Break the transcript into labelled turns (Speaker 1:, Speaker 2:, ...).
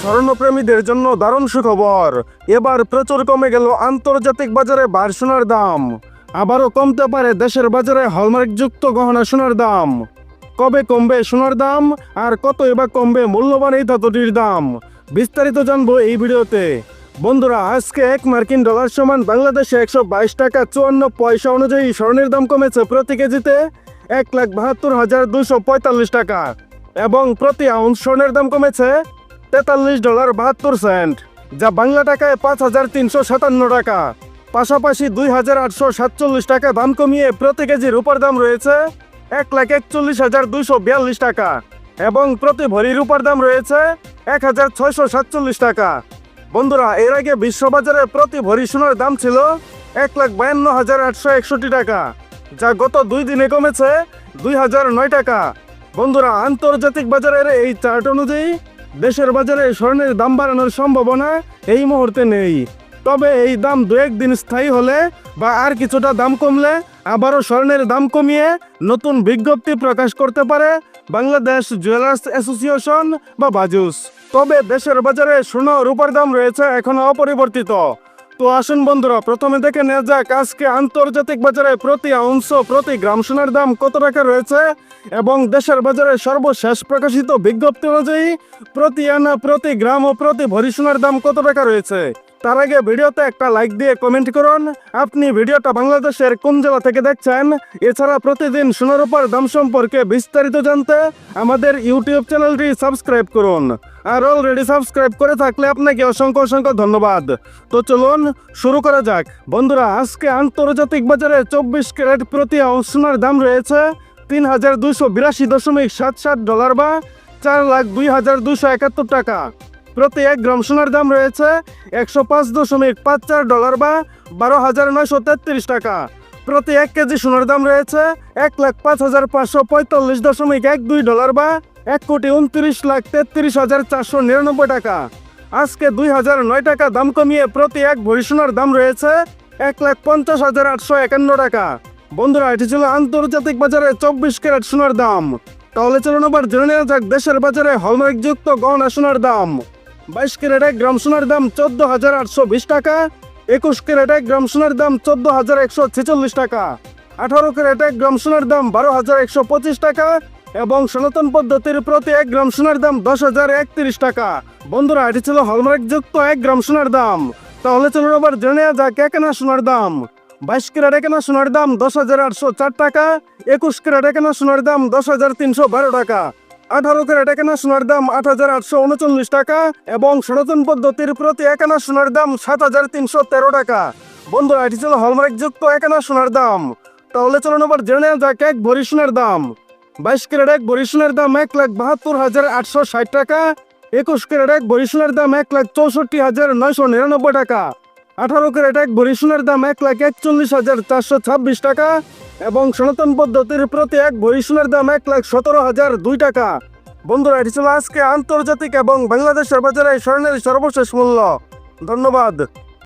Speaker 1: স্বর্ণপ্রেমীদের জন্য দারুণ সুখবর। এবার প্রচুর কমে গেল আন্তর্জাতিক বাজারে বার সোনার দাম। আবারও কমতে পারে দেশের বাজারে হলমার্কযুক্ত গহনা সোনার দাম। কবে কমবে সোনার দাম আর কত এবার কমবে মূল্যবান এই ধাতুটির দাম? বিস্তারিত জানব এই ভিডিওতে। বন্ধুরা, আজকে এক মার্কিন ডলার সমান বাংলাদেশে একশো বাইশ টাকা চুয়ান্ন পয়সা অনুযায়ী স্বর্ণের দাম কমেছে প্রতি কেজিতে এক লাখ বাহাত্তর হাজার দুশো পঁয়তাল্লিশ টাকা। এবং প্রতি আউন্স স্বর্ণের দাম কমেছে তেতাল্লিশ ডলার বাহাত্তর সেন্ট, যা বাংলা টাকায় পাঁচ হাজার তিনশো সাতান্ন টাকা। পাশাপাশি দুই হাজার আটশো সাতচল্লিশ টাকা দাম কমিয়ে প্রতি কেজি রূপার দাম রয়েছে এক লাখ একচল্লিশ হাজার দুইশো বিয়াল্লিশ টাকা এবং প্রতি ভরি রূপার দাম রয়েছে এক হাজার ছয়শো সাতচল্লিশ টাকা। বন্ধুরা, এর আগে বিশ্ববাজারে প্রতি ভরি সোনার দাম ছিল এক লাখ বায়ান্ন হাজার আটশো একষট্টি টাকা, যা গত দুই দিনে কমেছে দুই হাজার নয় টাকা। বন্ধুরা, আন্তর্জাতিক বাজারের এই চার্ট অনুযায়ী দেশের বাজারে স্বর্ণের দাম বাড়ানোর সম্ভাবনা এই মুহূর্তে নেই। তবে এই দাম দু একদিন স্থায়ী হলে বা আর কিছুটা দাম কমলে আবারও স্বর্ণের দাম কমিয়ে নতুন বিজ্ঞপ্তি প্রকাশ করতে পারে বাংলাদেশ জুয়েলার্স অ্যাসোসিয়েশন বা বাজুস। তবে দেশের বাজারে সোনা রূপার দাম রয়েছে এখনও অপরিবর্তিত। তো আসুন বন্ধুরা, প্রথমে দেখে নেওয়া যাক আজকে আন্তর্জাতিক বাজারে প্রতি অংশ প্রতি গ্রাম সোনার দাম কত টাকা রয়েছে এবং দেশের বাজারে সর্বশেষ প্রকাশিত বিজ্ঞপ্তি অনুযায়ী প্রতি আনা, প্রতি গ্রাম ও প্রতি ভরি সোনার দাম কত টাকা রয়েছে? তার আগে ভিডিওতে একটা লাইক দিয়ে কমেন্ট করুন। আপনি ভিডিওটা বাংলাদেশের কোন জেলা থেকে দেখছেন? এছাড়া প্রতিদিন সোনার উপর দাম সম্পর্কে বিস্তারিত জানতে আমাদের ইউটিউব চ্যানেলটি সাবস্ক্রাইব করুন। আর অলরেডি সাবস্ক্রাইব করে থাকলে আপনাকে অসংখ্য অসংখ্য ধন্যবাদ। তো চলুন, শুরু করা যাক। বন্ধুরা, আজকে আন্তর্জাতিক বাজারে চব্বিশ ক্যারেট প্রতি সোনার দাম রয়েছে তিন হাজার দুইশো বিরাশি দশমিক সাত সাত ডলার বা চার লাখ দুই হাজার দুশো একাত্তর টাকা। প্রতি এক গ্রাম সোনার দাম রয়েছে একশো পাঁচ দশমিক পাঁচ চার ডলার বা বারো হাজার নয়শো তেত্রিশ টাকা। প্রতি এক কেজি সোনার দাম রয়েছে এক লাখ পাঁচ হাজার পাঁচশো পঁয়তাল্লিশ দশমিক এক দুই ডলার বা এক কোটি উনত্রিশ লাখ তেত্রিশ হাজার চারশো নিরানব্বই টাকা। আজকে দুই হাজার নয় টাকা দাম কমিয়ে প্রতি এক ভরি সোনার দাম রয়েছে এক লাখ পঞ্চাশ হাজার আটশো একান্ন টাকা। বন্ধুরা, এটি ছিল আন্তর্জাতিক বাজারে চব্বিশ ক্যারেট সোনার দাম। তাহলে চলুন আবার জেনে নেওয়া যাক দেশের বাজারে হলমার্কযুক্ত গহনা সোনার দাম। বাইশ ক্যারেট গ্রাম সোনার দাম চোদ্দ হাজার আটশো বিশ টাকা, একুশ ক্যারেট গ্রাম সোনার দাম চোদ্দ হাজার একশো ছেচল্লিশ টাকা, আঠারো ক্যারেট গ্রাম সোনার দাম বারো হাজার একশো পঁচিশ টাকা এবং সনাতন পদ্ধতির প্রতি এক গ্রাম সোনার দাম দশ হাজার একত্রিশ টাকা। বন্ধুরা, এটি ছিল হলমার্ক যুক্ত এক গ্রাম সোনার দাম। তাহলে চলুন আবার জেনে যাক এক আনা সোনার দাম। বাইশ ক্যারেট এক আনা সোনার দাম দশ হাজার আটশো চার টাকা, একুশ ক্যারেট এক আনা সোনার দাম দশ হাজার তিনশো বারো টাকা। আঠারো ক্যারেট এক আনা সোনার দাম আট হাজার আটশো উনচল্লিশ টাকা এবং সনাতন পদ্ধতির প্রতি এক আনা সোনার দাম সাত হাজার তিনশো তেরো টাকা। বন্ধুরা এটি ছিল হলমার্কযুক্ত এক আনা সোনার দাম। তাহলে চলুন আবার জেনে নেওয়া যাক এক ভরি সোনার দাম। বাইশ ক্যারেট এক ভরি সোনার দাম এক লাখ বাহাত্তর হাজার আটশো ষাট টাকা। একুশ ক্যারেট এক ভরি সোনার দাম এক লাখ চৌষট্টি হাজার নয়শো নিরানব্বই টাকা। আঠারো ক্যারেট এক ভরি সোনার দাম এক লাখ একচল্লিশ হাজার চারশো ছাব্বিশ টাকা। এবং সনাতন পদ্ধতির প্রতি এক ভরি সোনার দাম এক লাখ সতেরো হাজার দুই টাকা। বন্ধুরা, এটি ছিল আজকে আন্তর্জাতিক এবং বাংলাদেশের বাজারে স্বর্ণের সর্বশেষ মূল্য। ধন্যবাদ।